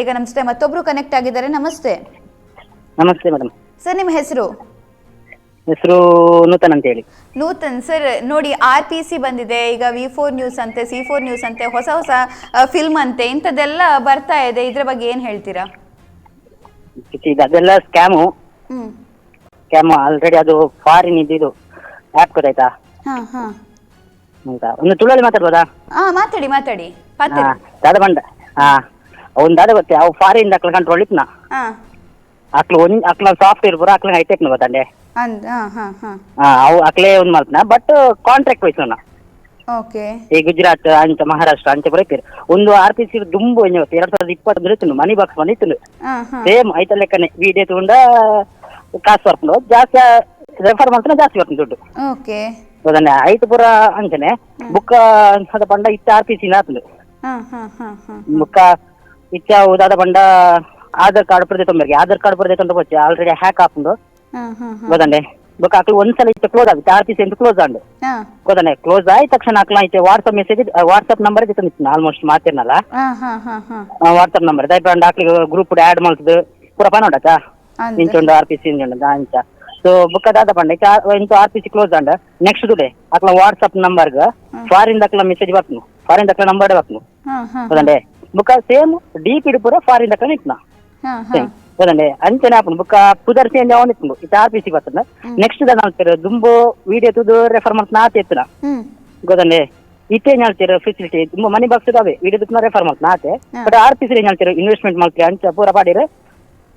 ಈಗ ನಮಸ್ತೆ ಮತ್ತೊಬ್ರು ಕನೆಕ್ಟ್ ಆಗಿದ್ದಾರೆ. ನಮಸ್ತೆ. ನಮಸ್ತೆ ಮೇಡಮ್ ಸರ್ ನಿಮ್ಮ ಹೆಸರು? ಹೆಸರು ನೂತನ್ ಅಂತ ಹೇಳಿ. ನೂತನ್. ಸರ್ ನೋಡಿ ಆರ್ ಪಿ ಸಿ ಬಂದಿದೆ. ಈಗ ವಿ ಫೋರ್ ನ್ಯೂಸ್ ಅಂತೆ ಸಿ ಫೋರ್ ನ್ಯೂಸ್ ಅಂತೆ ಹೊಸ ಹೊಸ ಫಿಲ್ಮ್ ಅಂತೆ ಇಂಥದ್ದೆಲ್ಲ ಬರ್ತಾ ಇದೆ. ಇದ್ರ ಬಗ್ಗೆ ಏನ್ ಹೇಳ್ತೀರಾ? ಇದು ಅದೆಲ್ಲ ಸ್ಕ್ಯಾಮು ಹ್ಮ್. ಸ್ಕ್ಯಾಮ್ ಆಲ್ರೆಡಿ ಅದು ಫಾರಿನ್ ಇದ್ದಿದ್ದು ಆ್ಯಪ್ ಗೊತ್ತಾಯ್ತಾ? ಹಾ ಹಾ. ಒಂದು ತುಳಲ್ಲಿ ಮಾತಾಡ್ಬೋದಾ? ಹಾ ಮಾತಾಡಿ ಮಾತಾಡಿ. ಹಾ ಮಾತಾಡಿ. ದಾದ ಬಂಡ ಹಾ. ಅವ್ನು ದಾದ ಗೊತ್ತೇ ಅವು ಫಾರಿನ್ ಅಕ್ಲ ಕಂಟ್ರೋಲ್ ಇತ್ನ? ಹಾ. ಅಕ್ಲು ಒಂದ್ ಅಕ್ಲ ಸಾಫ್ಟ್ವೇರ್ ಪೂರ ಅಕ್ಲ ಹೈಟೆಕ್ ಗೊತ್ತಂಡೆ? ಅಂದ್ ಹಾ ಹಾ ಹಾ. ಹಾ ಅವು ಅಕ್ಲೇ ಒಂದು ಮಾಡ್ತಾನ ಬಟ್ ಕಾಂಟ್ರಾಕ್ಟ್ ವೈಸ್ನ ಓಕೆ. ಈ ಗುಜರಾತ್ ಅಂಚ ಮಹಾರಾಷ್ಟ್ರ ಅಂಚ ಬರೀತೀರಿ ಒಂದು ಆರ್ ಪಿ ಸಿ ದುಂಬು ಎರಡ್ ಸಾವಿರದ ಇಪ್ಪತ್ತೊಂದು ಇತ್ತು ಮನಿ ಬಾಕ್ಸ್ ಹಾ ಹಾ. ಸೇಮ್ ಐತ ಲೆಕ್ಕನೆ ವಿಡಿಯೋ ತಗೊಂಡ ಕಾಸು ಬರ್ಕೊಂಡು ಜಾಸ್ತಿ ರೆಫರ್ ಮಾಡ್ತಾನೆ ಜಾಸ್ತಿ ಬರ್ತದೆ ದುಡ್ಡು ಓಕೆ. ಐದು ಪೂರ ಅಂಚನೆ. ಬುಕ್ಕ ಅದ ಪಂಡ ಇತ್ತ ಆರ್ ಪಿ ಸಿ ನಾತ್ ಹಾ ಹಾ ಹಾ ಹಾ. ಬುಕ್ಕ ಇತ್ತ ಉದಾದ ಪಂಡ ಆಧಾರ್ ಕಾರ್ಡ್ ಪುರದೆ ತೊಂಬರ್ಗೆ ಆಧಾರ್ ಕಾರ್ಡ್ ಪುರದೆ ತೊಂದು ಬಚ್ಚೆ ಆಲ್ರೆಡಿ ಹ್ಯಾಕ್ ಹಾಕೊಂಡು ಗೊತ್ತಂಡೆ ಬುಕ್ಕ ಆಕ್ಳು ಒಂದ್ಸಲ ಇತ್ತು ಕ್ಲೋಸ್ ಆಗುತ್ತೆ. ಆರ್ ಪಿ ಸಿ ಅಂತ ಕ್ಲೋಸ್ ಆಂಡು. ಗೊತ್ತಂಡೆ ಕ್ಲೋಸ್ ಆಯ್ತು ತಕ್ಷಣ ಅಕ್ಲ ಐತೆ. ವಾಟ್ಸಪ್ ಮೆಸೇಜ್ ವಾಟ್ಸಪ್ ನಂಬರ್ ಇತ್ತು ಆಲ್ಮೋಸ್ಟ್ ಹಾ ಹಾ ಹಾ ವಾಟ್ಸಪ್ ನಂಬರ್ ದಯಪಂಡ ಅಕ್ಲಿಗೆ ಗ್ರೂಪ್ ಆ್ಯಡ್ ಮಾಡ್ತದೆ ಪೂರ ಪನ ನೋಡತ್ತಾ ನಿಂಚೊಂಡು ಆರ್ ಪಿ ಸಿ ನಿಂಚೊಂಡು ಅಂಚ ಸೊ ಬುಕ್ ದಾದ ಪಂಡ ಇಂಚು ಆರ್ ಪಿ ಸಿ ಕ್ಲೋಸ್ ಆಂಡ್. ನೆಕ್ಸ್ಟ್ ಟುಡೇ ಅಕ್ಲ ವಾಟ್ಸಪ್ ನಂಬರ್ಗ ಫಾರಿನ್ ದಕ್ಲ ಮೆಸೇಜ್ ಬರ್ತನು. ಫಾರಿನ್ ದಕ್ಲ ನಂಬರ್ ಬರ್ತನು. ಹಾ ಬುಕ್ಕ ಸೇಮ್ ಡಿ ಪಿ ಪೂರ ಫಾರಿನ್ ದಕ್ಲ ನಿಟ್ನ ಹೌದಂಡೆ ಅಂಚನೆ ಆಪುಂಡು ಬುಕ ಪುದರ್ ಚೇಂಜ್ ಅವನ್ ಇತ್ತು ಇತ್ತ ಆರ್ ಪಿ ಸಿ ಬರ್ತದ. ನೆಕ್ಸ್ಟ್ ದನ ಹೇಳ್ತಾರೆ ದುಂಬು ವಿಡಿಯೋ ತುದು ರೆಫರ್ ಮಾಡ್ತಾನ ಆತ ಎತ್ತನ ಗೊತ್ತಂಡೆ ಇತ್ತೇನ್ ಹೇಳ್ತೀರ ಫೆಸಿಲಿಟಿ ತುಂಬ ಮನಿ ಬಾಕ್ಸ್ ಇದಾವೆ ವಿಡಿಯೋ ರೆಫರ್ ಮಾಡ್ತಾನ ಆತೆ. ಹಾ. ಬಟ್ ಆರ್ ಪಿ ಸಿ ಹೇಳ್ತೀರ? ಇನ್ವೆಸ್ಟ್ಮೆಂಟ್ ಮಾಡ್ತೀರಿ ಅಂಚ ಪೂರ ಪಾಡಿರ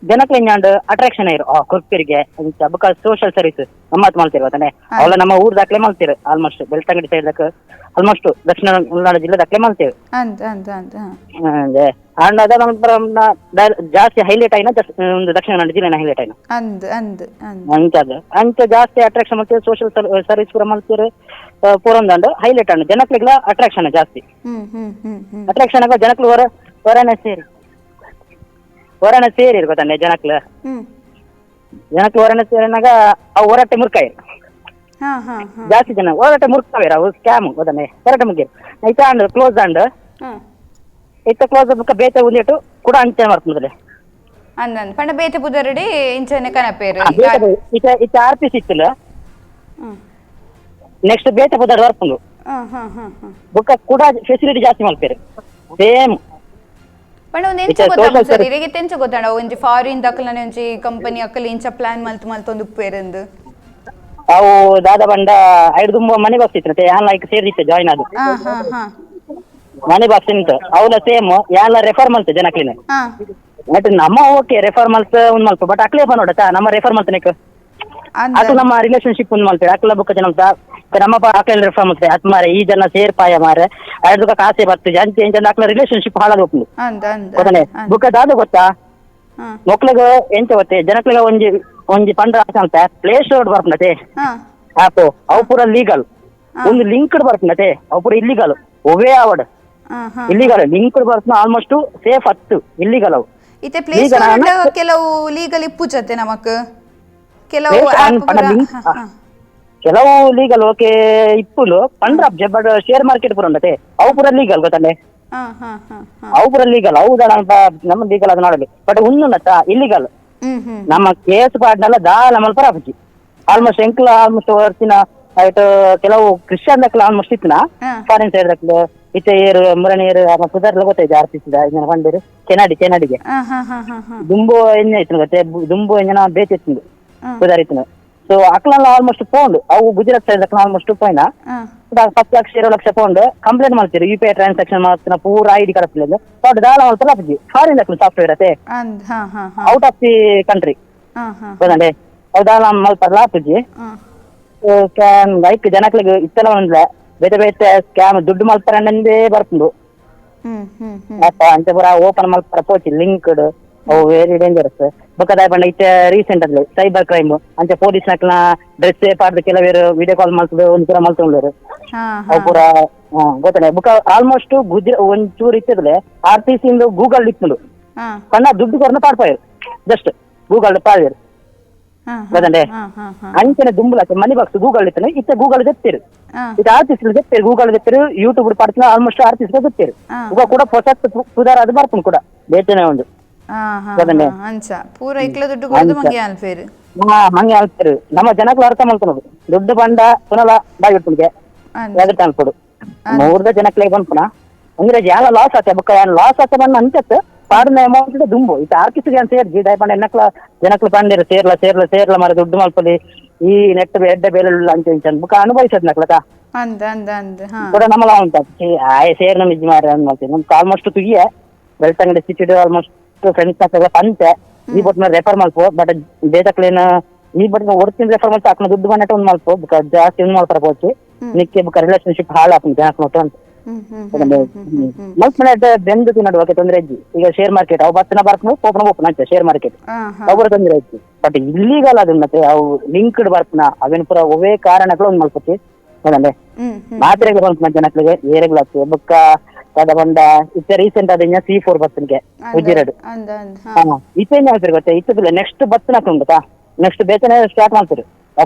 ಜನಕ್ಕೆ ಇನ್ನೊಂದು ಅಟ್ರಾಕ್ಷನ್ ಇರು. ಆ ಕುರ್ಕಿರಿಗೆ ಸೋಷಿಯಲ್ ಸರ್ವಿಸ್ ಗಮ್ಮತ್ ಮಾಡ್ತೀರಿ ಅದನ್ನೇ ಅವೆಲ್ಲ ಅವಳ ನಮ್ಮ ಊರ್ ದಾಖಲೆ ಮಾಡ್ತೀರಿ ಆಲ್ಮೋಸ್ಟ್ ಬೆಳ್ತಂಗಡಿ ಸೈಡ್ ದಾಕ ಆಲ್ಮೋಸ್ಟ್ ದಕ್ಷಿಣ ಕನ್ನಡ ಜಿಲ್ಲೆ ದಾಖಲೆ ಮಾಡ್ತೇವೆ ಅಂಡ್ ಅದ ನಂತರ ಜಾಸ್ತಿ ಹೈಲೈಟ್ ಆಯ್ನ ಒಂದು ದಕ್ಷಿಣ ಕನ್ನಡ ಜಿಲ್ಲೆನ ಹೈಲೈಟ್ ಆಯ್ನ. ಅಂತ ಅಂದ್ ಅಂಚದ ಅಂಚ ಜಾಸ್ತಿ ಅಟ್ರಾಕ್ಷನ್ ಮಾಡ್ತೀವಿ ಸೋಷಿಯಲ್ ಸರ್ವಿಸ್ ಪೂರ ಮಾಡ್ತೀವಿ ಪೂರೊಂದಂಡು ಹೈಲೈಟ್ ಅಣ್ಣ ಜನಕ್ಲಿಗ್ಲ ಅಟ್ರಾಕ್ಷನ್ ಜಾಸ್ತಿ. ಅಟ್ರಾಕ್ಷನ್ ಜನಕ್ಲು ಹೊರ ಹೊರನ ಸೇರಿ. ಹೊರನ ಸೇರಿ ಗೊತ್ತಾನೆ ಜನಕ್ಲು. ಹ್ಮ್. ಜನಕ್ಕೆ ಹೊರನ ಸೇರಿನಾಗ ಅವು ಒರಟೆ ಮುರ್ಕಾಯಿ. ಹಾ ಹಾ ಹಾ. ಜಾಸ್ತಿ ಜನ ಒರಟೆ ಮುರ್ಕಾವೇರ ಅವು ಸ್ಕ್ಯಾಮ್ ಗೊತ್ತಾನೆ. ಹೊರಟೆ ಮುಗ್ಗಿರು ಐತ ಅಂಡ್ ಕ್ಲೋಸ್ ಅಂಡ್ ಹ್ಮ್ ಐತ ಕ್ಲೋಸ್ ಬುಕ್ಕ ಬೇತೆ ಉಂದಿಟ್ಟು ಕೂಡ ಅಂಚೆ ಮಾಡ್ತದೆ ಅಂದ್ ಅಂದ್. ಪಂಡ ಬೇತೆ ಪುದರಡಿ ಇಂಚನೆ ಕನಪೇರು. ಇತ ಇತ ಆರ್ ಪಿ ಸಿಕ್ತಿಲ್ಲ ಹ್ಮ್. ನೆಕ್ಸ್ಟ್ ಬೇತೆ ಪುದರ್ ಬರ್ಪುಂಡು ಹಾ ಹಾ ಹಾ ಹಾ. ಬುಕ್ಕ ಕೂಡ ಫೆಸಿಲಿಟಿ ಜಾಸ್ತಿ ಮಾಡ್ತಾರೆ. ಸೇಮ್ ಪಂಡ ಒಂದು ಎಂಚ ಗೊತ್ತಾಗ ಸರ್ service- ಇರಿಗೆ ಎಂಚ ಗೊತ್ತಾಡ ಒಂಜಿ ಫಾರಿನ್ ದಕ್ಕಲನೆ ಒಂಜಿ ಕಂಪನಿ ಅಕ್ಕಲಿ ಇಂಚ ಪ್ಲಾನ್ ಮಲ್ತು ಮಲ್ತೊಂದು ಉಪ್ಪೇರಂದು ಅವು ದಾದ ಬಂಡ ಐದು ತುಂಬ ಮನೆ ಬಾಕ್ಸ್ ಇತ್ತು ಯಾನ್ ಲೈಕ್ ಸೇರಿತ್ತು ಜಾಯಿನ್ ಅದು ಹಾ ಮನೆ ಬಾಕ್ಸ್ ನಿಂತು ಅವಲ ಸೇಮ್ ಯಾಲ ರೆಫರ್ ಮಲ್ತು ಜನಕ್ಲಿನ ಬಟ್ ನಮ್ಮ ಓಕೆ ರೆಫರ್ ಮಲ್ತ್ ಒಂದ್ ಮಲ್ಪ. ಬಟ್ ಅಕ್ಲೇ ಬ ನೋಡತ್ತ ನಮ್ಮ ರೆಫರ್ ಮಲ್ತನಿಕ್ ಅಂದ್ ನಮ್ಮ ರಿಲೇಶನ್ಶಿಪ್ ಒಂದ್ ಮಲ್ತೇವೆ ಅಕ್ಲ ಬುಕ್ಕ ಜನ ನಮ್ಮ ಅಕ್ಲ ರೆಫರ್ ಮಲ್ತೆ ಅತ್ ಮಾರೆ ಈ ಜನ ಸೇರ್ಪಾಯ ಮಾರೆ ಐದು ಕಾಸೆ ಬರ್ತದೆ. ಅಂಚೆ ಎಂಚ ಅಕ್ಲ ರಿಲೇಶನ್ಶಿಪ್ ಹಾಳಾಗೋಗ್ಲು ಅಂದ್ ಅಂದ್ ಗೊತ್ತಾನೆ? ಅಂದ್. ಬುಕ್ಕ ದಾದ ಗೊತ್ತಾ ಮಕ್ಳಿಗ ಎಂತ ಗೊತ್ತೇ? ಜನಕ್ಲಿಗ ಒಂಜಿ ಒಂಜಿ ಪಂಡ್ರ ಅಂತ. ಪ್ಲೇ ಸ್ಟೋರ್ ಬರ್ಪನತೆ ಆಪ್ ಅವು ಪೂರ ಲೀಗಲ್ ಒಂದು ಲಿಂಕ್ಡ್ ಬರ್ಪನತೆ ಅವು ಪೂರ ಇಲ್ಲಿಗಲ್ ಒವೇ ಹಾ ಇಲ್ಲಿಗಲ್ ಲಿಂಕ್ಡ್ ಬರ್ಪನ ಆಲ್ಮೋಸ್ಟ್ ಸೇಫ್ ಹತ್ತು. ಇಲ್ಲಿಗಲ್ ಅವು. ಇತ್ತೆ ಪ್ಲೇ ಸ್ಟೋರ್ ಕೆಲವು ಲೀಗಲ್ ಇಪ್ಪುಚತ್ತೆ ನಮಕ್. ಕೆಲವು ಕೆಲವು ಲೀಗಲ್ ಓಕೆ ಇಪ್ಪುಲು ಪಂಡ್ರ ಬಟ್ ಶೇರ್ ಮಾರ್ಕೆಟ್ ಪೂರ ಉಂಟೆ ಅವು ಪುರ ಲೀಗಲ್ ಗೊತ್ತಂಡೆ ಅವು ಪೂರ ಲೀಗಲ್ ಅವು ನಮ್ಮ ಲೀಗಲ್ ಅದು ನೋಡಲಿ ಬಟ್ ಉನ್ನತ ಇಲ್ಲಿಗಲ್ ನಮ್ಮ ಕೇಸ್ ಪಾಡ್ನೆಲ್ಲ ದಾಲ ಮಲ್ಪರ ಹಾಕಿ ಆಲ್ಮೋಸ್ಟ್ ಎಂಕ್ಲ ಆಲ್ಮೋಸ್ಟ್ ವರ್ಷಿನ ಆಯ್ತು ಕೆಲವು ಕ್ರಿಶ್ಚಿಯನ್ ದಕ್ಲ ಆಲ್ಮೋಸ್ಟ್ ಇತ್ತಿನ. ಫಾರಿನ್ ಸೈಡ್ ದಕ್ಲು ಇತ್ತೆ ಏರು ಮುರಣೇರು ಅಮ್ಮ ಪುದರ್ಲ ಗೊತ್ತೈತೆ ಆರ್ತಿಸಿದ ಹಾ ಹಾ ಹಾ ಹಾ ದುಂಬು ಎಣ್ಣೆ ಇತ್ತು ಗೊತ್ತೆ? ದುಂಬು ಎಂಜನ ಬೇತಿತ್ತು ಇತ್ತು ಸೊ ಅಕ್ಲೆಲ್ಲ ಆಲ್ಮೋಸ್ಟ್ ಪೌಂಡ್ ಅವು ಗುಜರಾತ್ ಸೈಡ್ ದಕ್ಲ ಆಲ್ಮೋಸ್ಟ್ ಪೋಯ್ನ ಹತ್ತು ಲಕ್ಷ ಎರಡು ಲಕ್ಷ ಪೌಂಡ್ ಕಂಪ್ಲೇಂಟ್ ಮಾಡ್ತೀರಿ. ಯು ಪಿ ಐ ಟ್ರಾನ್ಸಾಕ್ಷನ್ ಮಾಡ್ತೀನ ಪೂರ ಐ ಡಿ ಪ್ಲೇಸ್ ದೊಡ್ಡ ದಾಲ ಮಾಡ್ತಾರೆ ಅಪ್ಪಿಜಿ. ಫಾರಿನ್ ದಕ್ಲು ಸಾಫ್ಟ್ವೇರ್ ಅತ್ತೆ ಔಟ್ ಆಫ್ ದಿ ಕಂಟ್ರಿ ಹಾ. ಅವ್ರು ದಾಲ ಮಲ್ಪರ್ಲ ಅಪ್ಪಿಜಿ. Scam like ಜನಕ್ಲಿಗೆ ಇತ್ತಲ ಒಂದ್ಲ. ಬೇತೆ ಬೇತೆ ಸ್ಕ್ಯಾಮ್ ದುಡ್ಡು ಮಲ್ಪರ ಅಂದೇ ಬರ್ತುಂಡು ಅಂತ ಪೂರ ಓಪನ್ ಮಲ್ಪರ ಪೋಚಿ ಲಿಂಕ್ಡ್ ಅವು ವೆರಿ ಡೇಂಜರಸ್ ಬೊಕ್ಕದ ಪಂಡ ಇತ್ತೆ ರೀಸೆಂಟ್ ಅದ್ಲು ಸೈಬರ್ ಕ್ರೈಮ್ ಅಂಚೆ ಪೊಲೀಸ್ ನಕ್ಲ ಡ್ರೆಸ್ ಪಾಡ್ದು ಕೆಲವೇರು ವಿಡಿಯೋ ಕಾಲ್ ಮಾಡ್ತದೆ ಒಂದ್ ಪೂರ ಮಲ್ತೊಂಡ್ರು ಹಾ ಅವು ಪೂರ ಗೊತ್ತಾನೆ. ಬುಕ ಆಲ್ಮೋಸ್ಟ್ ಗುಜ ಒಂಚೂರು ಇತ್ತದ್ರೆ ಆರ್ ಟಿ ಸಿ ಇಂದು ಗೂಗಲ್ ಇತ್ತು ಪಂಡ ದುಡ್ಡು ಕೊರನ ಪಾಡ್ಪಾಯರು ಜಸ್ಟ್ ಗೂಗಲ್ ಪಾಡ್ಯಾರು ಗೊತ್ತಂಡೆ. ಅಂಚನೆ ದುಂಬುಲ ಮನಿ ಬಾಕ್ಸ್ ಗೂಗಲ್ ಇತ್ತನೆ. ಇತ್ತೆ ಗೂಗಲ್ ತೆತ್ತಿರು ಹಾ, ಇದು ಆರ್ಟಿಸ್ಟ್ ತೆತ್ತಿರು ಗೂಗಲ್ ತೆತ್ತಿರು ಯೂಟ್ಯೂಬ್ ಪಡ್ತಿನ ಆಲ್ಮೋಸ್ಟ್ ಆರ್ಟಿಸ್ಟ್ ತೆತ್ತಿರು ಗೂಗ ಕೂಡ ಹೊಸ ಸುಧಾರ ಅದು ಬರ್ತೀನಿ ಕೂಡ. ಬೇತನೆ ಒಂದು ಹಾ, ಅಂಚ ಪೂರ ಇಕ್ಲ ದುಡ್ಡು ಅರ್ಥ ಮಾಡ್ಕೊಳೋದು. ದುಡ್ಡು ಬಂಡ ಪುನಲ ಬಾಗಿಟ್ಬಿಡ್ಗೆ ಅಂದ್- ಯಾವ್ದು ಅನ್ಕೊಡು ಮೂರ್ದ ಜನಕ್ಕೆ ಬಂದ್ಪುನ ಅಂದ್ರೆ ಯಾವ ಲಾಸ್ ಆತ ಬೊಕ್ಕ ಯಾನ್ ಲಾಸ್ ಆತ ಬಂದ ಅಂಚತ್ ಪಾಡಿನ ಅಮೌಂಟ್ ದುಂಬು. ಇದು ಅಂತ ಸೇರಿ ಸೇರ್ಜಿ ದಯಪಂಡ ಎನ್ನಕ್ಲ ಜನಕ್ಲು ಪಂಡಿರ ಸೇರ್ಲ ಸೇರ್ಲ ಸೇರ್ಲ ಮರ ದುಡ್ಡು ಮಲ್ಪಲಿ ಈ ನೆಟ್ ಎಡ್ಡ ಬೇಲೆ ಅಂಚ ಇಂಚ ಬುಕ್ಕ ಅನುಭವಿಸದ್ ನಕ್ಲಕ ಕೂಡ ನಮ್ಮಲ್ಲ ಉಂಟು. ಆಯ ಸೇರ್ ನಮ್ಮ ಇದ್ ಮಾಡಿ ಅನ್ ಮಾಡ್ತೀವಿ ನಮ್ಗೆ ಆಲ್ಮೋಸ್ಟ್ ತುಗಿಯ. ಬೆಳ್ತಂಗಡಿ ಸಿಟಿ ಆಲ್ಮೋಸ್ಟ್ ಫ್ರೆಂಡ್ಸ್ ಹಾಕಲ್ಲ ಅಂತೆ ಈ ಬಟ್ ಮೇಲೆ ರೆಫರ್ ಮಾಡ್ಕೋ ಬಟ್ ಬೇತಕ್ಲೇನ ಈ ಬಟ್ ಒಡ್ತೀನಿ ರೆಫರ್ ಮಾಡ್ತಾ ಅಕ್ಕನ ದುಡ್ಡು ಬಂದಟ ಒಂದ್ ಮಾಡ್ಕೋ ಜಾಸ್ತಿ ಒಂದು ಮಾಡ್ತಾರೆ ಹೋಚಿ ನಿಕ್ಕೆ ಬುಕ್ಕ ರಿಲೇಶನ್ಶಿಪ್ ಹಾಳು ಹಾಕೊಂಡು ಜನಕ್ಕೆ ನೋಟ್ಟು ಅಂತ. ಮಲ್ತ್ ಮನೆ ಬೆಂದು ತಿನ್ನಡುವಕ್ಕೆ ತೊಂದ್ರೆ ಇಜ್ಜಿ ಈಗ ಶೇರ್ ಮಾರ್ಕೆಟ್ ಅವು ಬತ್ತನ ಬರ್ತಾನ ಓಪನ್ ಓಪನ್ ಅಂತ ಶೇರ್ ಮಾರ್ಕೆಟ್ ಅವ್ರ ತೊಂದ್ರೆ ಇಜ್ಜಿ ಬಟ್ ಇಲ್ಲಿಗಲ್ಲ ಅದು ಮತ್ತೆ ಅವು ಲಿಂಕ್ಡ್ ಬರ್ತನ ಅವೇನ್ ಪುರ ಒವೇ ಕಾರಣಗಳು ಒಂದ್ ಮಲ್ಪತಿ ಹ್ಮ್ ಮಾತ್ರೆಗಳು ಬಂತು ಜನಕ್ಲಿಗೆ ಏರೆಗಳಾಗ್ತದೆ. ಬುಕ್ಕ ಕದ ಬಂದ ಇತ್ತ ರೀಸೆಂಟ್ ಆದ ಸಿ ಫೋರ್ ಬತ್ತನಿಗೆ ಉಜ್ಜಿರಡು. ಅಂದ ಅಂದ ಹಾ. ಇತ್ತೇನ್ ಹೇಳ್ತೀರಿ ಗೊತ್ತಾ? ಇತ್ತದಿಲ್ಲ ನೆಕ್ಸ್ಟ್ ಬತ್ತನ ಹಾಕೊಂಡು ಗೊತ್ತಾ ನೆಕ್ಸ್ಟ್ ಬೇತನೆ ಸ್ಟಾರ್ಟ್ ಮಾಡ್ತೀರಿ.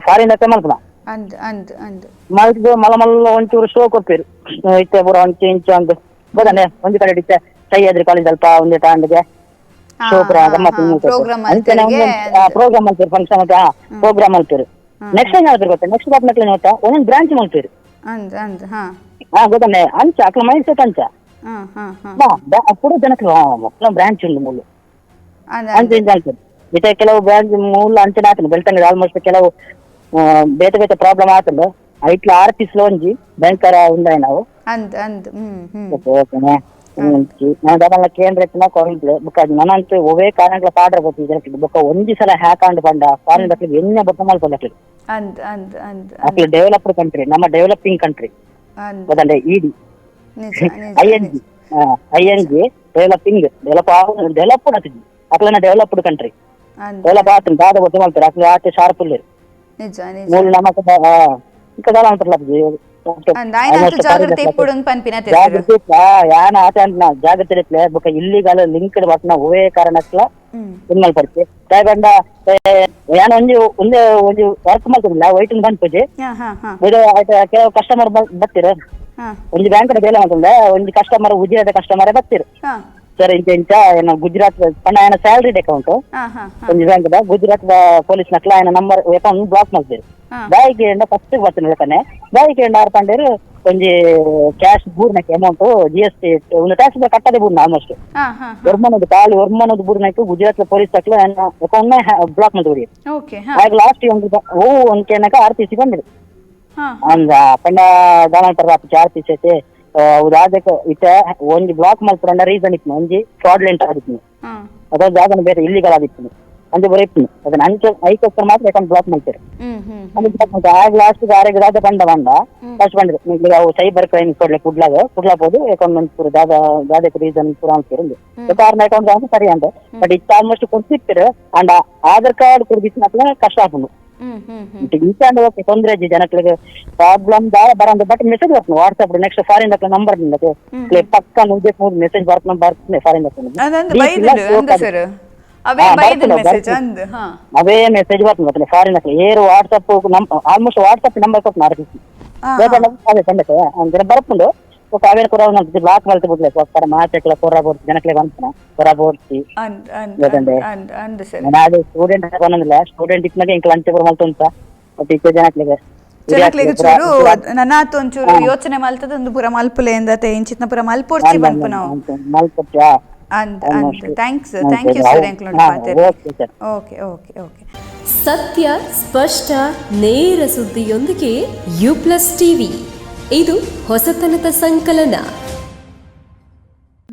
ಫಾರಿನ್ ಹತ್ತೆ ಮಾಡ್ತಾನ ಅಂದ್ ಅಂದ ಅಂದ. ಮಲ್ದು ಮಲ ಮಲ್ಲ ಒಂಚೂರು ಶೋ ಕೊಡ್ತೀರಿ. ಇತ್ತೆ ಪೂರ ಒಂಚು ಇಂಚು ಅಂತ ಗೊತ್ತಾನೆ ಒಂದು ಕಡೆ ಇತ್ತೆ ಸಹ್ಯಾದ್ರಿ ಕಾಲೇಜ್ ಅಲ್ಪ ಒಂದೇ ತಾಂಡಿಗೆ. ಶೋ ಪುರ ಗಮ್ಮತ್ತು ಮಲ್ತರಿಗೆ ಪ್ರೋಗ್ರಾಮ್ ಮಾಡ್ತೀರಿ ಫಂಕ್ಷನ್ ಅಂತ ಪ್ರೋಗ್ರಾಮ್ ಮಾಡ್ತೀರಿ ನೆಕ್ಸ್ಟ್ ಏನ್ ಹೇಳ್ತೀರಿ ಗೊತ್ತಾ? ನೆಕ್ಸ್ಟ್ ಬತ್ನಕ್ಲಿ ನೋಡ್ತಾ ಒಂದೊಂದು ಬ್ರಾಂಚ್ ಮಾಡ್ತೀರಿ. ಅಂದ್ರ ಅಂದ್ರ ಹಾ. ఆ గోదనే అంచ అక్కడ మైండ్ సెట్ ಹಾ ಹಾ ಹಾ. ಬಾ, ಅಪ್ಪುಡು ಜನಕ್ಕೆ మొత్తం బ్రాంచ్ ఉంది మూలు ಅದ ಅಂತ ಕೆಲವು ಬ್ರಾಂಚ್ ಮೂಲ ಅಂಚನೆ ಆತನು ಬೆಳ್ತಂಗಡಿ ಆಲ್ಮೋಸ್ಟ್ ಕೆಲವು ಆ, ಬೇತೆ ಬೇತೆ ಪ್ರಾಬ್ಲಮ್ ಆತನು ಐಟ್ಲ ಆರ್ ಪಿ ಸ್ಲೋಂಜಿ ಭಯಂಕರ ఉండాయి ನಾವು. ಅಂದ್ ಅಂದ್ ಹ್ಮ್ ಹ್ಮ್. ఓకే, ఓకేనా ನಾನು ದಾದಲ್ಲ ಕೇಂದ್ರ ಎತ್ತಿನ ಕೊರಲ್ದು ಬುಕ್ಕ ಕಾರಣಗಳ ಪಾಡ್ರ ಗೊತ್ತಿ ಇದಕ್ಕೆ ಬುಕ್ಕ ಒಂದಿ ಸಲ ಹ್ಯಾಕಾಂಡ್ ಬಂಡ ಅಂದ್ ಅಂದ್ ಅಂದ್ ಅಕ್ಲಿ ಡೆವಲಪ್ಡ್ ಕಂಟ್ರಿ ನಮ್ಮ ಡೆವಲಪಿಂಗ್ ಕಂಟ್ರಿ ಅಂದ್ ಗೊತ್ತಂಡೆ ಇಡಿ ನಿಜ ಐ ನಿಜ N G I N G developing develop developed ಅತಿಜಿ ಅಕ್ಲನ ಡೆವಲಪ್ಡ್ ಕಂಟ್ರಿ ಅಂದ್ ಡೆವಲಪ್ ಆತನ ದಾದ ಗೊತ್ತು ಮಾಡ್ತಾರೆ ಅಕ್ಲ ಆಚೆ ಶಾರ್ಪ್ ಇಲ್ಲ ನಿಜ ನಿಜ ಮೂಲ ನಮಕ ఇంకా దాని అంటారు ಅಂದ್ ಆಯ್ತು ಜಾಗೃತಿ ಇಪ್ಪುಡು ಪನ್ಪಿನ ತೆತ್ತಿರು ಜಾಗೃತಿ ಯಾನ ಆಚೆ ಅಂಟ್ನ ಜಾಗೃತಿ ಇಟ್ಲೆ ಬೊಕ ಇಲ್ಲಿಗಲ ಲಿಂಕ್ಡ್ ಬಟ್ನ ಒವೇ ಕಾರಣಕ್ಲ ಹ್ಮ್ ಇನ್ ಮಲ್ಪಡ್ತಿ ತಾಯ್ಬಂಡ ಯಾನ ಒಂಜಿ ಒಂದೇ ಒಂಜಿ ವರ್ಕ್ ಮಾಡ್ತಿರ್ಲಿಲ್ಲ ವೈಟಿಂಗ್ ಬಂದ್ ಪೂಜೆ ಹಾ ಹಾ ಹಾ ಇದು ಆಯ್ತು ಕೆಲವು ಕಸ್ಟಮರ್ ಬರ್ತೀರ ಹಾ ಒಂಜಿ ಬ್ಯಾಂಕ್ ಬೇಲೆ ಮಾಡ್ತಂದೆ ಒಂಜಿ ಕಸ್ಟಮರ್ ಉಜಿರದ ಕಸ್ಟಮರ್ ಬರ್ತೀರಿ ಹಾ ಸರ್ ಇಂಚ ಇಂಚ ಏನು ಗುಜರಾತ್ ಪಂಡ ఆయన ಸ್ಯಾಲರಿ ಅಕೌಂಟ್ ಹಾ ಹಾ ಹಾ ಒಂಜಿ ಬ್ಯಾಂಕ್ ಗುಜರಾತ್ ಪೊಲೀಸ್ ನಕ್ಲ ఆయన ನಂಬರ್ ಅಕೌಂಟ್ ಬ್ಲಾಕ್ ಮಾಡ್ತೀರಿ ಹಾ ಬಾಯಿಗೆ ಎಂಡ ಫಸ್ಟ್ ಬರ್ತೀನಿ ಹೇಳ್ತಾನೆ. ಬಾಯಿಗೆ ಎಂಡ ಆರು ಪಂಡೇರು ಒಂಜಿ ಕ್ಯಾಶ್ ಬೂರ್ನಕ್ಕೆ ಅಮೌಂಟ್ ಜಿ ಎಸ್ ಟಿ ಒಂದು ಟ್ಯಾಕ್ಸ್ ಕಟ್ಟದೆ ಬೂರ್ನ ಆಲ್ಮೋಸ್ಟ್ ವರ್ಮನದು ಕಾಲಿ ವರ್ಮನದು ಬೂರ್ನಕ್ಕೆ ಗುಜರಾತ್ ಪೊಲೀಸ್ ತಕ್ಕ ಅಕೌಂಟ್ ಬ್ಲಾಕ್ ಮಾಡಿ ಆಗ ಲಾಸ್ಟ್ ಒಂದು ಓ ಒಂದು ಕೇನಕ ಆರ್ ಪಿ ಸಿ ಬಂದಿದೆ. ಅಂದ ಪಂಡ ದಾನಂತರ ಆರ್ ಪಿ ಸಿ ಐತೆ. ಉದಾದಕ್ಕೆ ಇತ್ತ ಒಂಜಿ ಬ್ಲಾಕ್ ಮಾಡ್ತಾರ ರೀಸನ್ ಇತ್ತು ಒಂಜಿ ಫ್ರಾಡ್ಲೆಂಟ್ ಆಗಿತ್ತು. ಅದೊಂದು ಜಾಗನ ಬೇರೆ ಇಲ್ಲಿಗಲ್ ಆಗಿತ್ತು. ಅಂಜೆ ಬರೀ ಇತ್ತು ಅದನ್ನ ಅಂಚೆ ಐಕೋಸ್ಕರ ಮಾತ್ರ ಅಕೌಂಟ್ ಬ್ಲಾಕ್ ಮಾಡ್ತಾರೆ ಹ್ಮ್ ಹ್ಮ್ ಅದು ಬ್ಲಾಕ್ ಮಾಡ್ತಾರೆ ಆಗ ಲಾಸ್ಟ್ ಆರೋಗ್ಯ ದಾದ ಬಂದ ಬಂದ ಫಸ್ಟ್ ಬಂದಿದೆ ಈಗ ಅವು ಸೈಬರ್ ಕ್ರೈಮ್ ಕೊಡ್ಲೆ ಕುಡ್ಲಾಗ ಕುಡ್ಲಾಬೋದು ಅಕೌಂಟ್ ಪೂರ ದಾದ ದಾದಕ್ಕೆ ರೀಸನ್ ಪೂರ ಅಂತಿರಂದು ಕಾರಣ ಅಕೌಂಟ್ ಅಂತ ಸರಿ ಅಂದ ಬಟ್ ಇತ್ತ ಆಲ್ಮೋಸ್ಟ್ ಕೊಡ್ತಿರ್ತಾರೆ ಅಂಡ್ ಆಧಾರ್ ಕಾರ್ಡ್ ಕುಡ್ದಿತ್ತು ಕಷ್ಟ ಆಗ್ಬೋದು ಹ್ಮ್ ಹ್ಮ್ ಹ್ಮ್ ಇಂಚಾಂಡ್ ಓಕೆ ತೊಂದ್ರೆ ಇಜ್ಜಿ ಜನಕ್ಲಿಗೆ ಪ್ರಾಬ್ಲಮ್ ದಾರ ಬರಂದ ಬಟ್ ಮೆಸೇಜ್ ಬರ್ತದೆ ವಾಟ್ಸ್ಆಪ್ ನೆಕ್ಸ್ಟ್ ಫಾರಿನ್ ದಕ್ಕ ನಂಬರ್ ನಿಂದಕ್ಕೆ ಪಕ್ಕ ನುಗ್ಗೆ ಮೂರು ಮೆಸೇಜ್ ಬರ್ತದೆ ಬರ್ತದೆ ಫಾರಿನ್ ದಕ್ಕ ಅದಂದು ಬೈದಿರು ಅಂದ ಸರ್ ಅವೇ ಹಾ, ಬೈದಿರು ಬರ್ತದೆ, ಮೆಸೇಜ್ ಬರ್ತದೆ. ಅಂದ್ ಹಾ ಅವೇ ಮೆಸೇಜ್ ಬರ್ತದೆ ಮತ್ತೆ ಫಾರಿನ್ ದಕ್ಕ ಏರು ವಾಟ್ಸ್ಆಪ್ ಆಲ್ಮೋಸ್ಟ್ ವಾಟ್ಸ್ಆಪ್ ನಂಬರ್ ಕೊಟ್ಟು ನಾರ್ಕಿಸಿ ಹಾ, ಅದೇ ತಂಡಕ್ಕೆ ಅಂದ್ರೆ ಬರ್ಕೊಂಡು ಕಾವೇರಿ ಕೂಡ ಬ್ಲಾಕ್ ಮಾಡ್ತು ಬಿಡ್ಲೆ ಹೋಗ್ತಾರೆ ಮಾಚಕ್ಲ ಕೊರ ಬೋರ್ತಿ ಜನಕ್ಲೆ ಬಂತನ ಕೊರ ಬೋರ್ತಿ ಅಂದ್ ಅಂದ್ ಗೊತ್ತಂದೆ. ಅಂದ್ ಅಂದ್ ಸರ್ ನಾನು ಅದು ಸ್ಟೂಡೆಂಟ್ ಬಂದಿಲ್ಲ ಸ್ಟೂಡೆಂಟ್ ಇಟ್ನಾಗ ಇಂಕ ಲಂಚ ಬರ ಮಲ್ತು ಅಂತ ಮತ್ತೆ ಇಕ್ಕ ಜನಕ್ಲಿಗೆ ಜನಕ್ಲಿಗೆ ಚೂರು ನನ್ನ ಆತು ಒಂಚೂರು ಯೋಚನೆ ಮಲ್ತದ ಒಂದು ಪುರ ಮಲ್ಪುಲೆ ಎಂದತೆ ಇಂಚಿತ್ನ ಪುರ ಮಲ್ಪೋರ್ಚಿ ಬಂದ್ಪು ನಾವು ಮಲ್ಪಟ್ಟ ಅಂದ್ ಅಂತ ಥ್ಯಾಂಕ್ಸ್ ಥ್ಯಾಂಕ್ ಯು ಸರ್ ಎಂಕ್ಲೋಡ್ ಮಾಡ್ತೇನೆ ಓಕೆ ಓಕೆ ಓಕೆ ಸತ್ಯ ಸ್ಪಷ್ಟ ನೇರ ಸುದ್ದಿಯೊಂದಿಗೆ ಯು ಪ್ಲಸ್ ಟಿವಿ ಇದು ಹೊಸತನದ ಸಂಕಲನ.